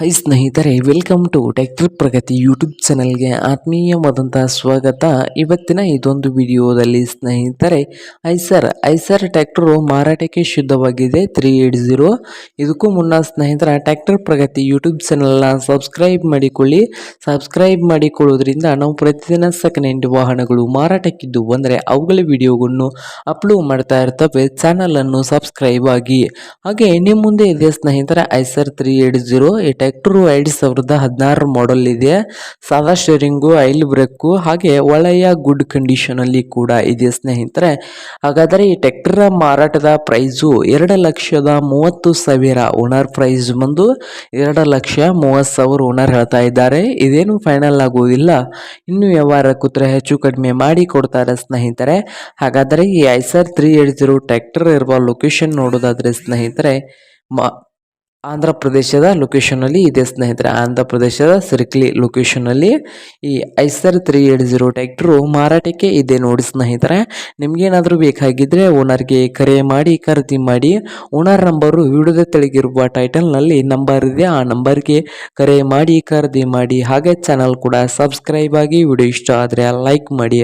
High ಸ್ನೇಹಿತರೆ, welcome to tech trip Pragati YouTube ಚಾನಲ್ಗೆ ಆತ್ಮೀಯವಾದಂತಹ ಸ್ವಾಗತ. ಇವತ್ತಿನ ಇದೊಂದು ವಿಡಿಯೋದಲ್ಲಿ ಸ್ನೇಹಿತರೆ, ಐಸರ್ ಐಸರ್ ಟ್ರ್ಯಾಕ್ಟರು ಮಾರಾಟಕ್ಕೆ ಶುದ್ಧವಾಗಿದೆ ತ್ರೀ ಏಟ್ ಜೀರೋ ಇದಕ್ಕೂ ಮುನ್ನ ಸ್ನೇಹಿತರ ಟ್ಯಾಕ್ಟರ್ ಪ್ರಗತಿ ಯೂಟ್ಯೂಬ್ ಚಾನಲ್ನ ಸಬ್ಸ್ಕ್ರೈಬ್ ಮಾಡಿಕೊಳ್ಳಿ. ಸಬ್ಸ್ಕ್ರೈಬ್ ಮಾಡಿಕೊಳ್ಳೋದ್ರಿಂದ ನಾವು ಪ್ರತಿದಿನ ಸೆಕೆಂಡ್ ವಾಹನಗಳು ಮಾರಾಟಕ್ಕಿದ್ದು ಅಂದರೆ ಅವುಗಳ ವಿಡಿಯೋಗಳನ್ನು ಅಪ್ಲೋಡ್ ಮಾಡ್ತಾ ಇರ್ತವೆ. ಚಾನಲನ್ನು ಸಬ್ಸ್ಕ್ರೈಬ್ ಆಗಿ. ಹಾಗೆ, ನಿಮ್ಮ ಮುಂದೆ ಇದೆ ಸ್ನೇಹಿತರ, ಐಸರ್ ತ್ರೀ ಏಟ್ ಟ್ರ್ಯಾಕ್ಟರು ಎರಡು ಸಾವಿರದ ಹದಿನಾರು ಮಾಡೆಲ್ ಇದೆ. ಸಾದಾ ಸ್ಟೇರಿಂಗು ಐಲ್ ಬ್ರೇಕು ಹಾಗೆ ಒಳೆಯ ಗುಡ್ ಕಂಡೀಷನಲ್ಲಿ ಕೂಡ ಇದೆ ಸ್ನೇಹಿತರೆ. ಹಾಗಾದರೆ ಈ ಟ್ರ್ಯಾಕ್ಟರ್ ಮಾರಾಟದ ಪ್ರೈಸು ಎರಡು ಲಕ್ಷದ ಮೂವತ್ತು ಸಾವಿರ ಓನರ್ ಪ್ರೈಸ್ ಬಂದು ಎರಡು ಲಕ್ಷ ಮೂವತ್ತು ಸಾವಿರ ಓನರ್ ಹೇಳ್ತಾ ಇದ್ದಾರೆ. ಇದೇನು ಫೈನಲ್ ಆಗುವುದಿಲ್ಲ. ಇನ್ನು ವ್ಯವಹಾರ ಕೂತ್ರೆ ಹೆಚ್ಚು ಕಡಿಮೆ ಮಾಡಿ ಕೊಡ್ತಾರೆ ಸ್ನೇಹಿತರೆ. ಹಾಗಾದರೆ ಈ Eicher three eight zero tractor ಇರುವ ಲೊಕೇಶನ್ ನೋಡೋದಾದರೆ ಸ್ನೇಹಿತರೆ, ಮಾ ಆಂಧ್ರ ಪ್ರದೇಶದ ಲೊಕೇಶನಲ್ಲಿ ಇದೆ ಸ್ನೇಹಿತರೆ. ಆಂಧ್ರ ಪ್ರದೇಶದ ಸಿರ್ಕ್ಲಿ ಲೊಕೇಶನಲ್ಲಿ ಈ Eicher three eight zero tractor ಮಾರಾಟಕ್ಕೆ ಇದೆ ನೋಡಿ ಸ್ನೇಹಿತರೆ. ನಿಮಗೇನಾದರೂ ಬೇಕಾಗಿದ್ದರೆ ಓನರ್ಗೆ ಕರೆ ಮಾಡಿ, ಖರೀದಿ ಮಾಡಿ, ಓನರ್ ನಂಬರು ವಿಡಿಯೋದ ತೆಳಗಿರುವ ಟೈಟಲ್ನಲ್ಲಿ ನಂಬರ್ ಇದೆ. ಆ ನಂಬರ್ಗೆ ಕರೆ ಮಾಡಿ, ಖರೀದಿ ಮಾಡಿ. ಹಾಗೆ ಚಾನಲ್ ಕೂಡ ಸಬ್ಸ್ಕ್ರೈಬ್ ಆಗಿ ವಿಡಿಯೋ ಇಷ್ಟ ಆದರೆ ಲೈಕ್ ಮಾಡಿ.